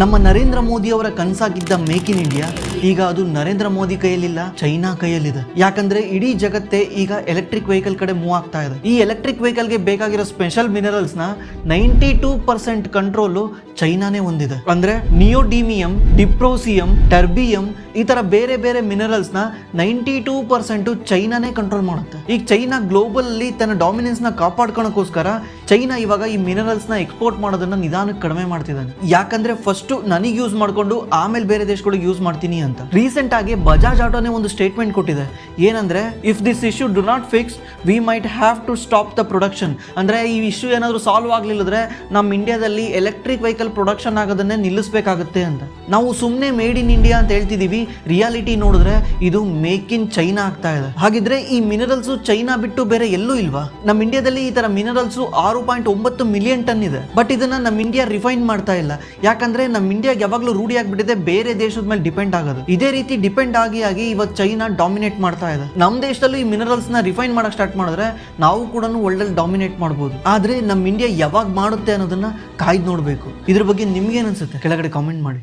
ನಮ್ಮ ನರೇಂದ್ರ ಮೋದಿ ಅವರ ಕನಸಾಗಿದ್ದ make in India ಈಗ ಅದು ನರೇಂದ್ರ ಮೋದಿ ಕೈಯಲ್ಲಿಲ್ಲ, ಚೈನಾ ಕೈಯಲ್ಲಿದೆ. ಯಾಕಂದ್ರೆ ಇಡೀ ಜಗತ್ತೇ ಈಗ ಎಲೆಕ್ಟ್ರಿಕ್ ವೆಹಿಕಲ್ ಕಡೆ ಮೂವ್ ಆಗ್ತಾ ಇದೆ. ಈ ಎಲೆಕ್ಟ್ರಿಕ್ ವೆಹಿಕಲ್ಗೆ ಬೇಕಾಗಿರೋ ಸ್ಪೆಷಲ್ ಮಿನರಲ್ಸ್ನ ನೈಂಟಿ ಟೂ ಪರ್ಸೆಂಟ್ ಕಂಟ್ರೋಲು ಚೈನಾನೇ ಹೊಂದಿದೆ. ಅಂದ್ರೆ ನಿಯೋಡಿಮಿಯಂ ಡಿಪ್ರೋಸಿಯಂ ಟರ್ಬಿಯಂ ಈ ತರ ಬೇರೆ ಬೇರೆ ಮಿನರಲ್ಸ್ನ ನೈಂಟಿ ಟೂ ಪರ್ಸೆಂಟ್ ಚೈನಾನೇ ಕಂಟ್ರೋಲ್ ಮಾಡುತ್ತೆ. ಈಗ ಚೈನಾ ಗ್ಲೋಬಲಲ್ಲಿ ತನ್ನ ಡಾಮಿನೆನ್ಸ್ನ ಕಾಪಾಡ್ಕೊಳಕ್ಕೋಸ್ಕರ ಚೈನಾ ಇವಾಗ ಈ ಮಿನರಲ್ಸ್ನ ಎಕ್ಸ್ಪೋರ್ಟ್ ಮಾಡೋದನ್ನ ನಿಧಾನಕ್ಕೆ ಕಡಿಮೆ ಮಾಡ್ತಿದ್ದಾನೆ. ಯಾಕಂದ್ರೆ ಫಸ್ಟ್ ನನಗೆ ಯೂಸ್ ಮಾಡಿಕೊಂಡು ಆಮೇಲೆ ಬೇರೆ ದೇಶಗಳಿಗೆ ಯೂಸ್ ಮಾಡ್ತೀನಿ ಅಂತ. ರೀಸೆಂಟ್ ಆಗಿ ಬಜಾಜ್ ಆಟೋನೇ ಒಂದು ಸ್ಟೇಟ್ಮೆಂಟ್ ಕೊಟ್ಟಿದೆ. ಏನಂದ್ರೆ if this issue do not fix we might have to stop the production ಅಂದ್ರೆ ಈ ಇಶ್ಯೂ ಏನಾದರೂ ಸಾಲ್ವ್ ಆಗ್ಲಿಲ್ಲದ್ರೆ ನಮ್ಮ ಇಂಡಿಯಾದಲ್ಲಿ ಎಲೆಕ್ಟ್ರಿಕ್ ವೆಹಿಕಲ್ ಪ್ರೊಡಕ್ಷನ್ ಆಗೋದನ್ನೇ ನಿಲ್ಲಿಸಬೇಕಾಗುತ್ತೆ ಅಂತ. ನಾವು ಸುಮ್ಮನೆ ಮೇಡ್ ಇನ್ ಇಂಡಿಯಾ ಅಂತ ಹೇಳ್ತಿದೀವಿ ರಿಯಾಲಿಟಿ ನೋಡಿದ್ರೆ ಇದು ಮೇಕ್ ಇನ್ ಚೈನಾ ಆಗ್ತಾ ಇದೆ. ಹಾಗಿದ್ರೆ ಈ ಮಿನರಲ್ಸ್ ಚೈನಾ ಬಿಟ್ಟು ಬೇರೆ ಎಲ್ಲೂ ಇಲ್ವಾ? ನಮ್ಮ ಇಂಡಿಯಾದಲ್ಲಿ ಈ ತರ ಮಿನರಲ್ಸ್ ಆರು ಪಾಯಿಂಟ್ ಒಂಬತ್ತು ಮಿಲಿಯನ್ ಟನ್ ಇದೆ. ಬಟ್ ಇದನ್ನ ನಮ್ಮ ಇಂಡಿಯಾ ರಿಫೈನ್ ಮಾಡ್ತಾ ಇಲ್ಲ. ಯಾಕಂದ್ರೆ ನಮ್ಮ ಇಂಡಿಯಾಗೆ ಯಾವಾಗಲೂ ರೂಢಿ ಆಗ್ಬಿಟ್ಟಿದೆ, ಬೇರೆ ದೇಶದ ಮೇಲೆ ಡಿಪೆಂಡ್ ಆಗೋದು. ಇದೇ ರೀತಿ ಡಿಪೆಂಡ್ ಆಗಿ ಆಗಿ ಇವತ್ತು ಚೈನಾ ಡಾಮಿನೇಟ್ ಮಾಡ್ತಾ ಇದೆ. ನಮ್ಮ ದೇಶದಲ್ಲೂ ಈ ಮಿನರಲ್ಸ್ನ ರಿಫೈನ್ ಮಾಡಕ್ ಸ್ಟಾರ್ಟ್ ಮಾಡಿದ್ರೆ ನಾವು ಕೂಡ ಅಲ್ಲಿ ಡಾಮಿನೇಟ್ ಮಾಡಬಹುದು ಆದ್ರೆ ನಮ್ಮ ಇಂಡಿಯಾ ಯಾವಾಗ ಮಾಡುತ್ತೆ ಅನ್ನೋದನ್ನ ಕಾಯ್ದು ನೋಡಬೇಕು. ಇದ್ರ ಬಗ್ಗೆ ನಿಮ್ಗೆ ಅನ್ಸುತ್ತೆ? ಕೆಳಗಡೆ ಕಾಮೆಂಟ್ ಮಾಡಿ.